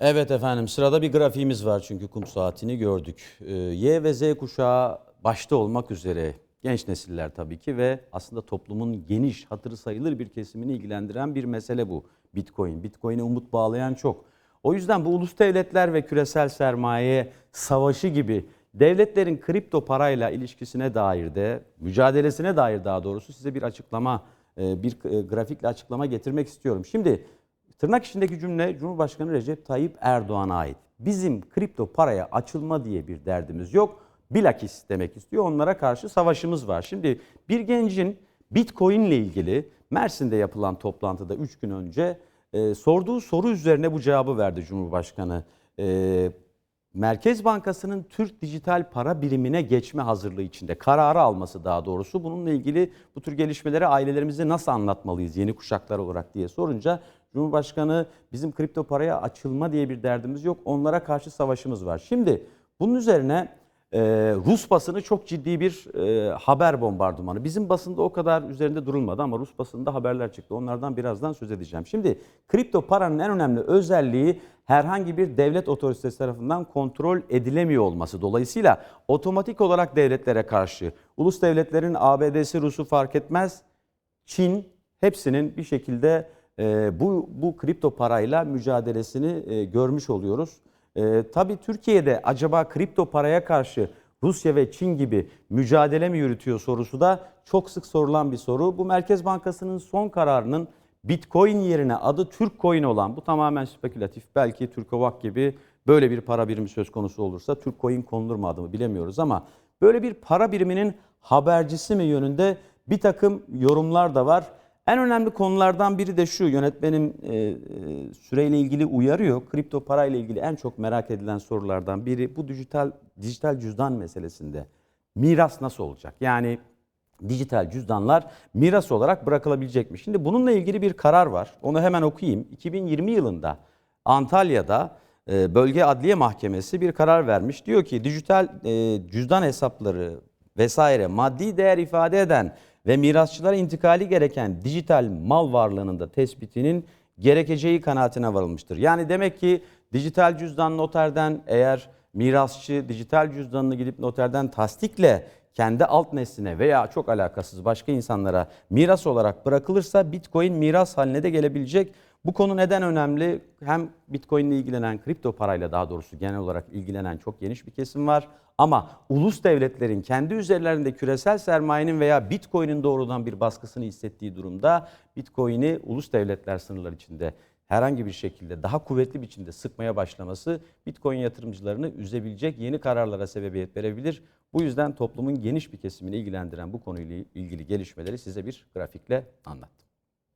Evet efendim sırada bir grafiğimiz var çünkü kum saatini gördük. Ee, Y ve Z kuşağı başta olmak üzere genç nesiller tabii ki ve aslında toplumun geniş hatırı sayılır bir kesimini ilgilendiren bir mesele bu Bitcoin. Bitcoin'e umut bağlayan çok. O yüzden bu ulus devletler ve küresel sermaye savaşı gibi devletlerin kripto parayla ilişkisine dair de mücadelesine dair daha doğrusu size bir açıklama e, bir e, grafikle açıklama getirmek istiyorum. Şimdi Tırnak içindeki cümle Cumhurbaşkanı Recep Tayyip Erdoğan'a ait. Bizim kripto paraya açılma diye bir derdimiz yok. Bilakis demek istiyor. Onlara karşı savaşımız var. Şimdi bir gencin Bitcoin ile ilgili Mersin'de yapılan toplantıda 3 gün önce e, sorduğu soru üzerine bu cevabı verdi Cumhurbaşkanı. E, Merkez Bankası'nın Türk dijital para birimine geçme hazırlığı içinde kararı alması daha doğrusu bununla ilgili bu tür gelişmeleri ailelerimize nasıl anlatmalıyız yeni kuşaklar olarak diye sorunca Cumhurbaşkanı bizim kripto paraya açılma diye bir derdimiz yok onlara karşı savaşımız var. Şimdi bunun üzerine e, Rus basını çok ciddi bir e, haber bombardımanı. Bizim basında o kadar üzerinde durulmadı ama Rus basında haberler çıktı. Onlardan birazdan söz edeceğim. Şimdi kripto paranın en önemli özelliği herhangi bir devlet otoritesi tarafından kontrol edilemiyor olması. Dolayısıyla otomatik olarak devletlere karşı ulus devletlerin ABD'si Rus'u fark etmez Çin hepsinin bir şekilde e, bu bu kripto parayla mücadelesini e, görmüş oluyoruz. E, tabii Türkiye'de acaba kripto paraya karşı Rusya ve Çin gibi mücadele mi yürütüyor sorusu da çok sık sorulan bir soru. Bu Merkez Bankası'nın son kararının Bitcoin yerine adı Türk Coin olan bu tamamen spekülatif. Belki Türkovak gibi böyle bir para birimi söz konusu olursa Türk Coin konulur mu adımı bilemiyoruz ama böyle bir para biriminin habercisi mi yönünde bir takım yorumlar da var. En önemli konulardan biri de şu yönetmenim e, e, süreyle ilgili uyarıyor. Kripto para ile ilgili en çok merak edilen sorulardan biri bu dijital dijital cüzdan meselesinde. Miras nasıl olacak? Yani dijital cüzdanlar miras olarak bırakılabilecek mi? Şimdi bununla ilgili bir karar var. Onu hemen okuyayım. 2020 yılında Antalya'da e, Bölge Adliye Mahkemesi bir karar vermiş. Diyor ki dijital e, cüzdan hesapları vesaire maddi değer ifade eden ve mirasçılara intikali gereken dijital mal varlığının da tespitinin gerekeceği kanaatine varılmıştır. Yani demek ki dijital cüzdan noterden eğer mirasçı dijital cüzdanını gidip noterden tasdikle kendi alt nesline veya çok alakasız başka insanlara miras olarak bırakılırsa Bitcoin miras haline de gelebilecek. Bu konu neden önemli? Hem Bitcoin ile ilgilenen, kripto parayla daha doğrusu genel olarak ilgilenen çok geniş bir kesim var. Ama ulus devletlerin kendi üzerlerinde küresel sermayenin veya Bitcoin'in doğrudan bir baskısını hissettiği durumda Bitcoin'i ulus devletler sınırları içinde herhangi bir şekilde daha kuvvetli biçimde sıkmaya başlaması Bitcoin yatırımcılarını üzebilecek yeni kararlara sebebiyet verebilir. Bu yüzden toplumun geniş bir kesimini ilgilendiren bu konuyla ilgili gelişmeleri size bir grafikle anlattım.